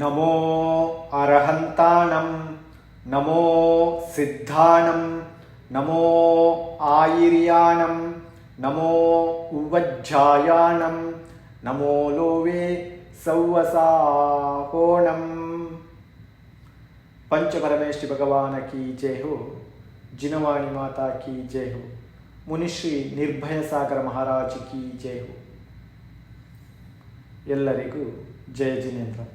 నమో అర్హంతానం నమో సిద్ధానం నమో ఆయిర్యాణం నమో ఉవజ్జాయాణం నమో లోవే సౌవసాహోణం పంచపరమేశ్వరి భగవానకి జయహు జినవాణి మాతాకి జయహు మునిశ్రీ నిర్భయ సాగర మహారాజుకి ಕಿ ఎల్లరికూ జయ జినేంద్రం.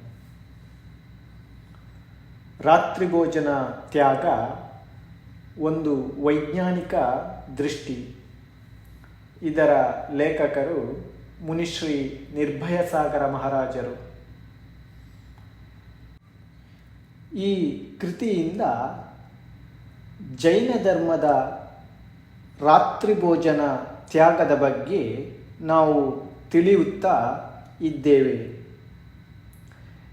ರಾತ್ರಿ ಭೋಜನ ತ್ಯಾಗ ಒಂದು ವೈಜ್ಞಾನಿಕ ದೃಷ್ಟಿ. ಇದರ ಲೇಖಕರು ಮುನಿಶ್ರೀ ನಿರ್ಭಯ ಸಾಗರ ಮಹಾರಾಜರು. ಈ ಕೃತಿಯಿಂದ ಜೈನ ಧರ್ಮದ ರಾತ್ರಿ ಭೋಜನ ತ್ಯಾಗದ ಬಗ್ಗೆ ನಾವು ತಿಳಿಯುತ್ತಾ ಇದ್ದೇವೆ.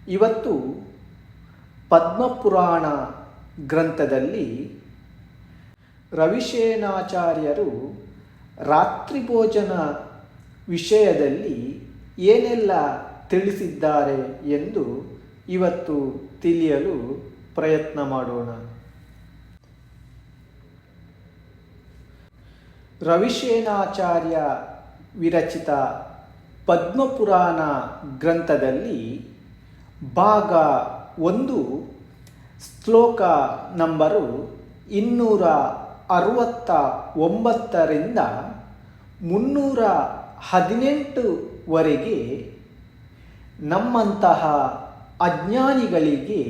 ಇವತ್ತು ಪದ್ಮಪುರಾಣ ಗ್ರಂಥದಲ್ಲಿ ರವಿಶೇನಾಚಾರ್ಯರು ರಾತ್ರಿ ಭೋಜನ ವಿಷಯದಲ್ಲಿ ಏನೆಲ್ಲ ತಿಳಿಸಿದ್ದಾರೆ ಎಂದು ಇವತ್ತು ತಿಳಿಯಲು ಪ್ರಯತ್ನ ಮಾಡೋಣ. ರವಿಶೇನಾಚಾರ್ಯ ವಿರಚಿತ ಪದ್ಮಪುರಾಣ ಗ್ರಂಥದಲ್ಲಿ ಭಾಗ ಒಂದು ಶ್ಲೋಕ ನಂಬರು ಇನ್ನೂರ ಅರವತ್ತ ಒಂಬತ್ತರಿಂದ ಮುನ್ನೂರ ಹದಿನೆಂಟುವರೆಗೆ ನಮ್ಮಂತಹ ಅಜ್ಞಾನಿಗಳಿಗೆ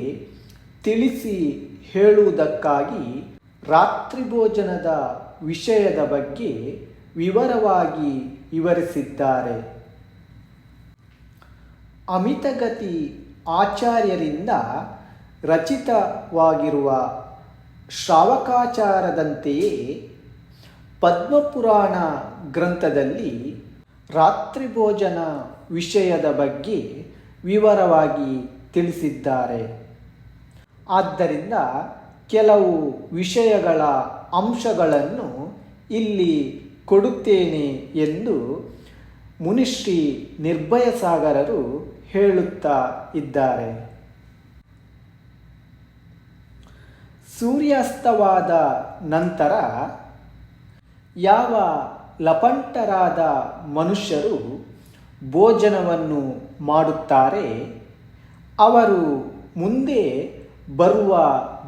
ತಿಳಿಸಿ ಹೇಳುವುದಕ್ಕಾಗಿ ರಾತ್ರಿ ಭೋಜನದ ವಿಷಯದ ಬಗ್ಗೆ ವಿವರವಾಗಿ ವಿವರಿಸಿದ್ದಾರೆ. ಅಮಿತಗತಿ ಆಚಾರ್ಯರಿಂದ ರಚಿತವಾಗಿರುವ ಶ್ರಾವಕಾಚಾರದಂತೆಯೇ ಪದ್ಮಪುರಾಣ ಗ್ರಂಥದಲ್ಲಿ ರಾತ್ರಿ ಭೋಜನ ವಿಷಯದ ಬಗ್ಗೆ ವಿವರವಾಗಿ ತಿಳಿಸಿದ್ದಾರೆ. ಆದ್ದರಿಂದ ಕೆಲವು ವಿಷಯಗಳ ಅಂಶಗಳನ್ನು ಇಲ್ಲಿ ಕೊಡುತ್ತೇನೆ ಎಂದು ಮುನಿಶ್ರೀ ನಿರ್ಭಯ ಸಾಗರರು ಹೇಳುತ್ತಾ ಇದ್ದಾರೆ. ಸೂರ್ಯಾಸ್ತವಾದ ನಂತರ ಯಾವ ಲಪಂಟರಾದ ಮನುಷ್ಯರು ಭೋಜನವನ್ನು ಮಾಡುತ್ತಾರೆ, ಅವರು ಮುಂದೆ ಬರುವ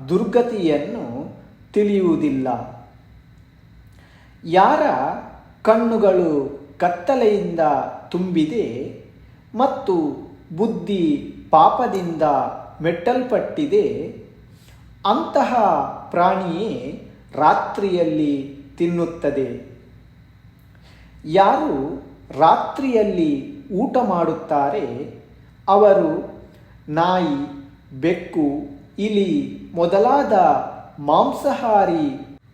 ದುರ್ಗತಿಯನ್ನು ತಿಳಿಯುವುದಿಲ್ಲ. ಯಾರ ಕಣ್ಣುಗಳು ಕತ್ತಲೆಯಿಂದ ತುಂಬಿದೆ ಮತ್ತು ಬುದ್ಧಿ ಪಾಪದಿಂದ ಮೆಟ್ಟಲ್ಪಟ್ಟಿದೆ, ಅಂತಹ ಪ್ರಾಣಿಯೇ ರಾತ್ರಿಯಲ್ಲಿ ತಿನ್ನುತ್ತದೆ. ಯಾರು ರಾತ್ರಿಯಲ್ಲಿ ಊಟ ಮಾಡುತ್ತಾರೆ, ಅವರು ನಾಯಿ, ಬೆಕ್ಕು, ಇಲಿ ಮೊದಲಾದ ಮಾಂಸಾಹಾರಿ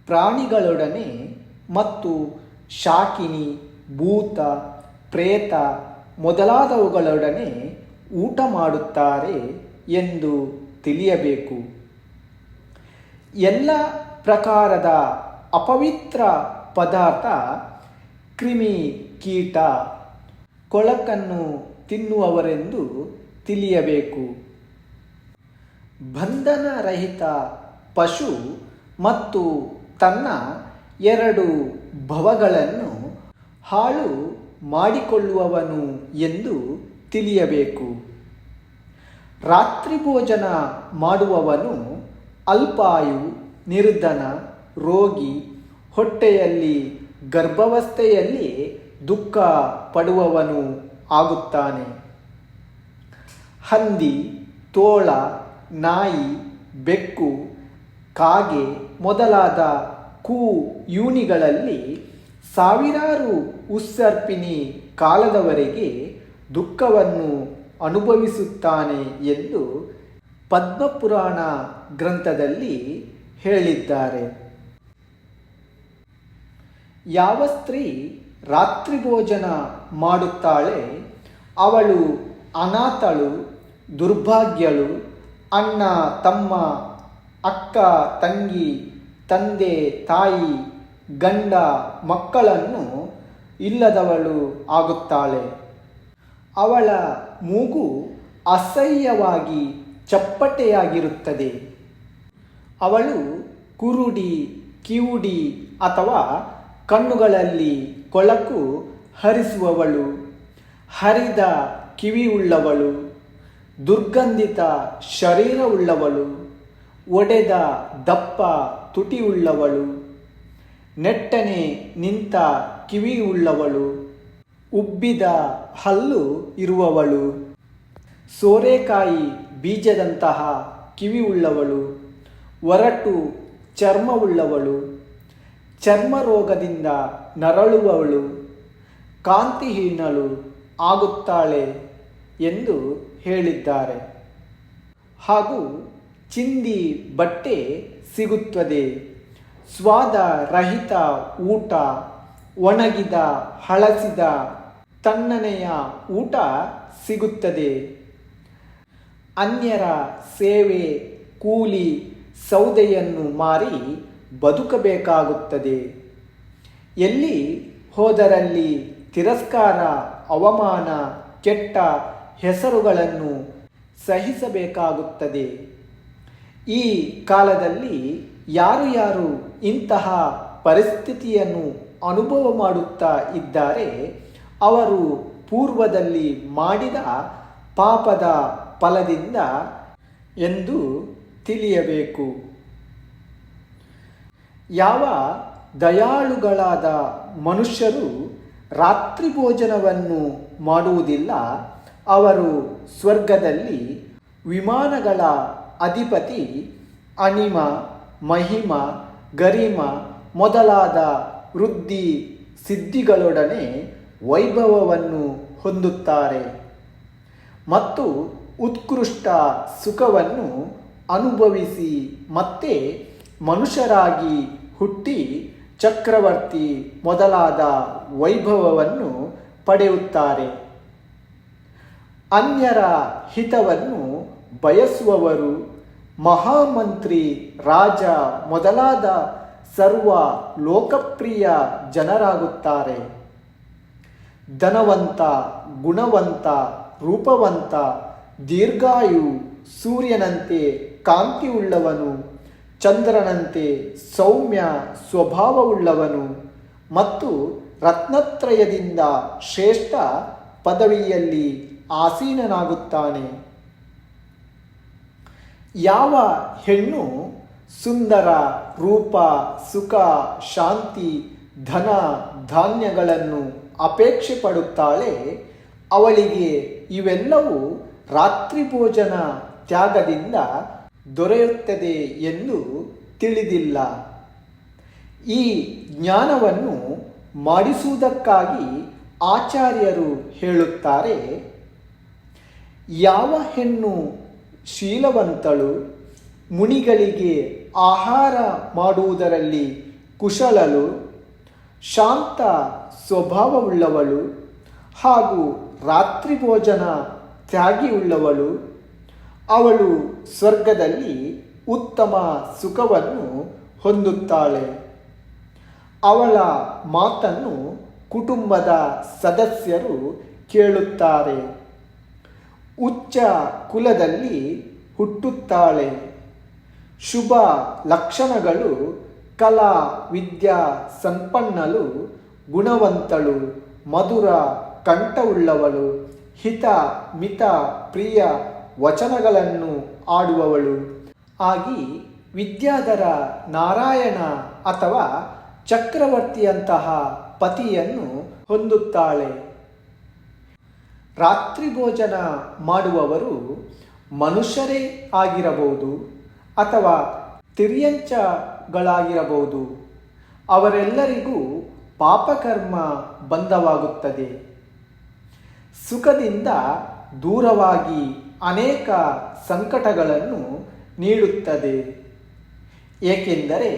ಪ್ರಾಣಿಗಳೊಡನೆ ಮತ್ತು ಶಾಕಿನಿ, ಭೂತ, ಪ್ರೇತ ಮೊದಲಾದವುಗಳೊಡನೆ ಊಟ ಮಾಡುತ್ತಾರೆ ಎಂದು ತಿಳಿಯಬೇಕು. ಎಲ್ಲ ಪ್ರಕಾರದ ಅಪವಿತ್ರ ಪದಾರ್ಥ ಕ್ರಿಮಿ ಕೀಟ, ಕೊಳಕನ್ನು ತಿನ್ನುವವರೆಂದು ತಿಳಿಯಬೇಕು. ಬಂಧನರಹಿತ ಪಶು ಮತ್ತು ತನ್ನ ಎರಡು ಭವಗಳನ್ನು ಹಾಳು ಮಾಡಿಕೊಳ್ಳುವವನು ಎಂದು ತಿಳಿಯಬೇಕು. ರಾತ್ರಿ ಭೋಜನ ಮಾಡುವವನು ಅಲ್ಪಾಯು, ನಿರ್ಧನ, ರೋಗಿ, ಹೊಟ್ಟೆಯಲ್ಲಿ ಗರ್ಭಾವಸ್ಥೆಯಲ್ಲಿ ದುಃಖ ಪಡುವವನು ಆಗುತ್ತಾನೆ. ಹಂದಿ, ತೋಳ, ನಾಯಿ, ಬೆಕ್ಕು, ಕಾಗೆ ಮೊದಲಾದ ಕೂ ಯೂನಿಗಳಲ್ಲಿ ಸಾವಿರಾರು ಉಸ್ಸರ್ಪಿನಿ ಕಾಲದವರೆಗೆ ದುಃಖವನ್ನು ಅನುಭವಿಸುತ್ತಾನೆ ಎಂದು ಪದ್ಮಪುರಾಣ ಗ್ರಂಥದಲ್ಲಿ ಹೇಳಿದ್ದಾರೆ. ಯಾವ ಸ್ತ್ರೀ ರಾತ್ರಿ ಭೋಜನ ಮಾಡುತ್ತಾಳೆ? ಅವಳು ಅನಾಥಳು, ದುರ್ಭಾಗ್ಯಳು, ಅಣ್ಣ, ತಮ್ಮ, ಅಕ್ಕ, ತಂಗಿ, ತಂದೆ, ತಾಯಿ, ಗಂಡ, ಮಕ್ಕಳನ್ನು ಇಲ್ಲದವಳು ಆಗುತ್ತಾಳೆ. ಅವಳ ಮೂಗು ಅಸಹ್ಯವಾಗಿ ಚಪ್ಪಟೆಯಾಗಿರುತ್ತದೆ. ಅವಳು ಕುರುಡಿ, ಕಿವುಡಿ ಅಥವಾ ಕಣ್ಣುಗಳಲ್ಲಿ ಕೊಳಕು ಹರಿಸುವವಳು, ಹರಿದ ಕಿವಿಯುಳ್ಳವಳು, ದುರ್ಗಂಧಿತ ಶರೀರವುಳ್ಳವಳು, ಒಡೆದ ದಪ್ಪ ತುಟಿಯುಳ್ಳವಳು, ನೆಟ್ಟನೆ ನಿಂತ ಕಿವಿಯುಳ್ಳವಳು ಉಬ್ಬಿದ ಹಲ್ಲು ಇರುವವಳು. ಸೋರೆಕಾಯಿ ಬೀಜದಂತಹ ಕಿವಿಯುಳ್ಳವಳು ಒರಟು ಚರ್ಮವುಳ್ಳವಳು. ಚರ್ಮ ರೋಗದಿಂದ ನರಳುವವಳು ಕಾಂತಿಹೀನಳು ಆಗುತ್ತಾಳೆ ಎಂದು ಹೇಳಿದ್ದಾರೆ. ಹಾಗೂ ಚಿಂದಿ ಬಟ್ಟೆ ಸಿಗುತ್ತದೆ. ಸ್ವಾದ ರಹಿತ ಊಟ, ಒಣಗಿದ, ಹಳಸಿದ ತಣ್ಣನೆಯ ಊಟ ಸಿಗುತ್ತದೆ. ಅನ್ಯರ ಸೇವೆ ಕೂಲಿ ಸೌದೆಯನ್ನು ಮಾರಿ ಬದುಕಬೇಕಾಗುತ್ತದೆ. ಎಲ್ಲಿ ಹೋದರಲ್ಲಿ ತಿರಸ್ಕಾರ, ಅವಮಾನ, ಕೆಟ್ಟ ಹೆಸರುಗಳನ್ನು ಸಹಿಸಬೇಕಾಗುತ್ತದೆ. ಈ ಕಾಲದಲ್ಲಿ ಯಾರು ಯಾರು ಇಂತಹ ಪರಿಸ್ಥಿತಿಯನ್ನು ಅನುಭವ ಮಾಡುತ್ತಾ ಇದ್ದಾರೆ ಅವರು ಪೂರ್ವದಲ್ಲಿ ಮಾಡಿದ ಪಾಪದ ಫಲದಿಂದ ಎಂದು ತಿಳಿಯಬೇಕು. ಯಾವ ದಯಾಳುಗಳಾದ ಮನುಷ್ಯರು ರಾತ್ರಿ ಭೋಜನವನ್ನು ಮಾಡುವುದಿಲ್ಲ, ಅವರು ಸ್ವರ್ಗದಲ್ಲಿ ವಿಮಾನಗಳ ಅಧಿಪತಿ ಅಣಿಮ ಮಹಿಮ, ಗರಿಮ ಮೊದಲಾದ ವೃದ್ಧಿ ಸಿದ್ಧಿಗಳೊಡನೆ ವೈಭವವನ್ನು ಹೊಂದುತ್ತಾರೆ. ಮತ್ತು ಉತ್ಕೃಷ್ಟ ಸುಖವನ್ನು ಅನುಭವಿಸಿ ಮತ್ತೆ ಮನುಷ್ಯರಾಗಿ ಹುಟ್ಟಿ ಚಕ್ರವರ್ತಿ ಮೊದಲಾದ ವೈಭವವನ್ನು ಪಡೆಯುತ್ತಾರೆ. ಅನ್ಯರ ಹಿತವನ್ನು ಬಯಸುವವರು ಮಹಾಮಂತ್ರಿ ರಾಜ ಮೊದಲಾದ ಸರ್ವ ಲೋಕಪ್ರಿಯ ಜನರಾಗುತ್ತಾರೆ. ಧನವಂತ, ಗುಣವಂತ, ರೂಪವಂತ, ದೀರ್ಘಾಯು, ಸೂರ್ಯನಂತೆ ಕಾಂತಿಯುಳ್ಳವನು, ಚಂದ್ರನಂತೆ ಸೌಮ್ಯ, ಸ್ವಭಾವವುಳ್ಳವನು, ಮತ್ತು ರತ್ನತ್ರಯದಿಂದ ಶ್ರೇಷ್ಠ ಪದವಿಯಲ್ಲಿ ಆಸೀನನಾಗುತ್ತಾನೆ. ಯಾವ ಹೆಣ್ಣು ಸುಂದರ ರೂಪ, ಸುಖ, ಶಾಂತಿ, ಧನ, ಧಾನ್ಯಗಳನ್ನು ಅಪೇಕ್ಷೆ ಪಡುತ್ತಾಳೆ ಅವಳಿಗೆ ಇವೆಲ್ಲವೂ ರಾತ್ರಿ ಭೋಜನ ತ್ಯಾಗದಿಂದ ದೊರೆಯುತ್ತದೆ ಎಂದು ತಿಳಿದಿಲ್ಲ. ಈ ಜ್ಞಾನವನ್ನು ಮಾಡಿಸುವುದಕ್ಕಾಗಿ ಆಚಾರ್ಯರು ಹೇಳುತ್ತಾರೆ, ಯಾವ ಹೆಣ್ಣು ಶೀಲವಂತಳು ಮುನಿಗಳಿಗೆ ಆಹಾರ ಮಾಡುವುದರಲ್ಲಿ ಕುಶಲಳು ಶಾಂತ ಸ್ವಭಾವವುಳ್ಳವಳು ಹಾಗೂ ರಾತ್ರಿ ಭೋಜನ ತ್ಯಾಗಿಯುಳ್ಳವಳು, ಅವಳು ಸ್ವರ್ಗದಲ್ಲಿ ಉತ್ತಮ ಸುಖವನ್ನು ಹೊಂದುತ್ತಾಳೆ. ಅವಳ ಮಾತನ್ನು ಕುಟುಂಬದ ಸದಸ್ಯರು ಕೇಳುತ್ತಾರೆ. ಉಚ್ಚ ಕುಲದಲ್ಲಿ ಹುಟ್ಟುತ್ತಾಳೆ. ಶುಭ ಲಕ್ಷಣಗಳು ಕಲಾ, ವಿದ್ಯಾ ಸಂಪನ್ನಳು ಗುಣವಂತಳು, ಮಧುರ, ಕಂಠವುಳ್ಳವಳು, ಹಿತ, ಮಿತ, ಪ್ರಿಯ ವಚನಗಳನ್ನು ಆಡುವವಳು. ಆಗಿ ವಿದ್ಯಾಧರ, ನಾರಾಯಣ ಅಥವಾ ಚಕ್ರವರ್ತಿಯಂತಹ ಪತಿಯನ್ನು ಹೊಂದುತ್ತಾಳೆ. ರಾತ್ರಿ ಭೋಜನ ಮಾಡುವವರು ಮನುಷ್ಯರೇ ಆಗಿರಬಹುದು ಅಥವಾ ತಿರ್ಯಂಚಗಳಾಗಿರಬಹುದು ಅವರೆಲ್ಲರಿಗೂ ಪಾಪಕರ್ಮ ಬಂಧವಾಗುತ್ತದೆ. ಸುಖದಿಂದ ದೂರವಾಗಿ ಅನೇಕ ಸಂಕಟಗಳನ್ನು ನೀಡುತ್ತದೆ. ಏಕೆಂದರೆ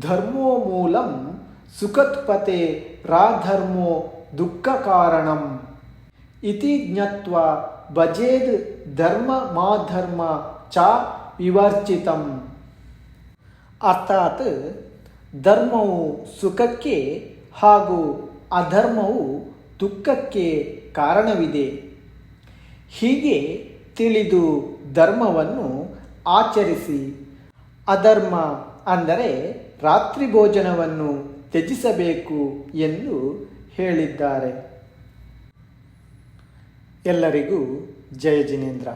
ಧರ್ಮೋ ಮೂಲಂ ಸುಖತ್ಪತೆ ರಾಧರ್ಮೋ ದುಃಖ ಕಾರಣಂ. ಇತಿ ಜ್ಞತ್ವ ಭಜೇದ್ ಧರ್ಮ ಮಾಧರ್ಮ ಚ ವಿವರ್ಚಿತಂ. ಅರ್ಥಾತ್ ಧರ್ಮವು ಸುಖಕ್ಕೆ ಹಾಗೂ ಅಧರ್ಮವು ದುಃಖಕ್ಕೆ ಕಾರಣವಿದೆ. ಹೀಗೆ ತಿಳಿದು ಧರ್ಮವನ್ನು ಆಚರಿಸಿ, ಅಧರ್ಮ ಅಂದರೆ ರಾತ್ರಿ ಭೋಜನವನ್ನು ತ್ಯಜಿಸಬೇಕು ಎಂದು ಹೇಳಿದ್ದಾರೆ. ಎಲ್ಲರಿಗೂ ಜಯ ಜಿನೇಂದ್ರ.